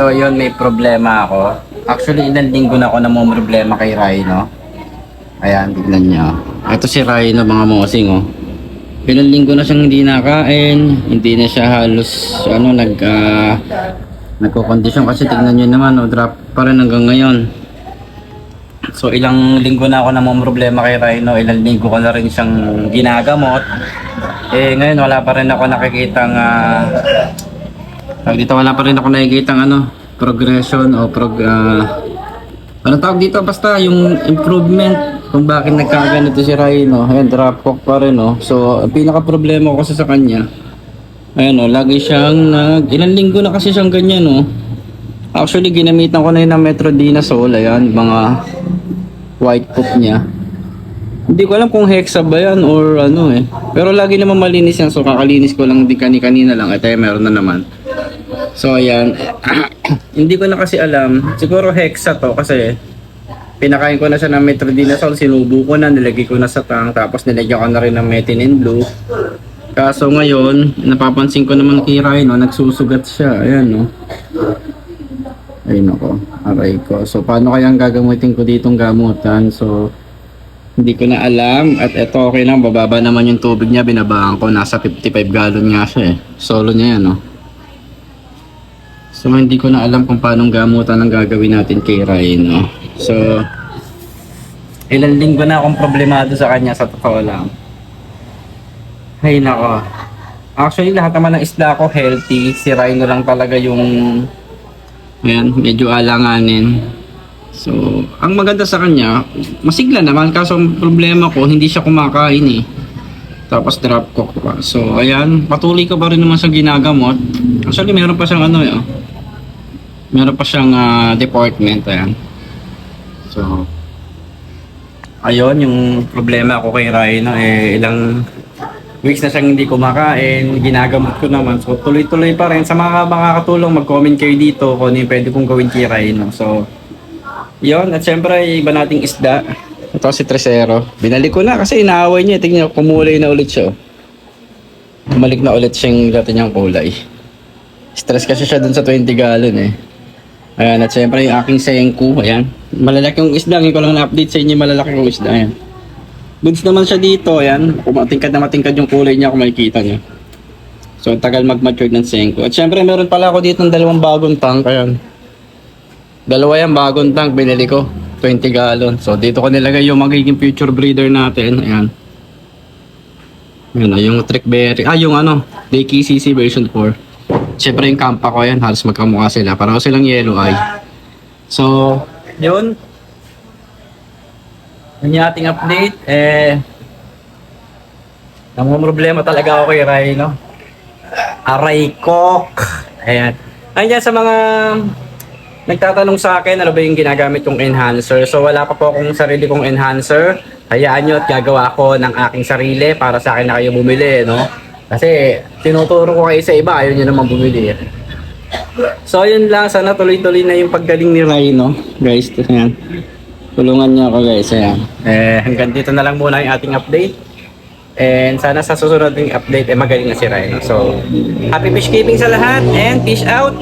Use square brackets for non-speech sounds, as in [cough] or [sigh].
So, yun, may problema ako. Actually, ilang linggo na ako na may problema kay Rhino. Ayan, tignan niyo. Ito si Rhino, mga mosing, oh. Ilang linggo na siyang hindi nakain. Hindi na siya halos, ano, nag, ah, nagko-condition kasi tignan niyo naman, oh, drop pa rin hanggang ngayon. So, ilang linggo na ako na may problema kay Rhino. Ilang linggo ko na rin siyang ginagamot. Eh, ngayon, wala pa rin ako nakikitang, ah, Tawag dito wala pa rin ako nakikita ano, progression o prog ah, ano tawag dito basta yung improvement kung bakit nagkaganito si Rhino. Ayan, drop cock pa rin oh. So, pinaka problema ko kasi sa kanya, ayan oh, lagi siyang nag ilang linggo na kasi siyang ganyan oh. Actually, ginamitan ko na yun ng Metrodinasol, ayan, mga white poop niya. Hindi ko alam kung hexa ba yan or ano eh. Pero lagi naman malinis yan. So kakalinis ko lang din kani-kanina lang. At ay meron na naman. So ayan. [clears throat] Hindi ko na kasi alam. Siguro hexa to kasi pinakain ko na siya ng metrodinasol. Sinubo ko na. Nilagay ko na sa tang. Tapos nilagyan ko na rin ng methinin blue. Kaso ngayon, napapansin ko naman kay Rhino, nagsusugat siya. Ayan no. Ay nako, aray ko. So paano kaya ang gagamitin ko ditong gamutan? So hindi ko na alam at eto okay lang bababa naman yung tubig niya binabaan ko nasa 55 gallon nga siya eh solo niya yan no so hindi ko na alam kung paano gamutan ang gagawin natin kay Ryan no so ilang linggo na akong problemado sa kanya sa totoo lang ay nako actually lahat naman ng isda ko healthy si Rhino lang talaga yung ayan medyo alanganin So, ang maganda sa kanya, masigla naman kaso problema ko, hindi siya kumakain eh. Tapos drop cook pa. So, ayan, patuloy ko pa rin naman sa ginagamot. Actually, meron pa siyang ano eh. oh. Meron pa siyang ah, department, ayan. So, ayun, yung problema ko kay Rhino eh, ilang weeks na siyang hindi kumakain, ginagamot ko naman. So, tuloy-tuloy pa rin. Sa mga makakatulong, mag-comment kayo dito kung ano yung pwede kong gawin kay Rhino. So, yon at syempre iba nating isda. Ito si Tresero. Binalik ko na kasi inaaway niya. Tingnan, kumulay na ulit siya. oh. Bumalik na ulit siyang dati niyang kulay. Stress kasi siya dun sa 20 gallon eh. Ayan, at syempre yung aking senku. Ayan. Malalaki yung isda. Ngayon ko lang na-update sa inyo malalaki yung isda. Ayan. Goods naman siya dito. Ayan. Kung matingkad na matingkad yung kulay niya kung makikita niyo. So, tagal mag-mature ng senku. At syempre, meron pala ako dito ng dalawang bagong tank. Ayan. Dalawa yan, bagong tank, binili ko. 20 gallon. So, dito ko nilagay yung magiging future breeder natin. Ayan. Ayan, yung trick berry. Ah, yung ano, DKCC version 4. Siyempre yung kampa ko yan, halos magkamukha sila. Parang silang yellow eye. So, yun. Yun yung ating update. Eh, ang problema talaga ako kay Rhino. Aray kok. Ayan. Ayan sa mga nagtatanong sa akin ano ba yung ginagamit kong enhancer. So wala pa po akong sarili kong enhancer. Hayaan nyo at gagawa ko ng aking sarili para sa akin na kayo bumili, no? Kasi tinuturo ko kayo sa iba, ayaw nyo naman bumili. So yun lang, sana tuloy-tuloy na yung paggaling ni Rhino. Guys, ayan. Tulungan niyo ako guys, ayan. Eh, hanggang dito na lang muna yung ating update. And sana sa susunod ng update, eh magaling na si Rhino. So, happy fish keeping sa lahat and fish out!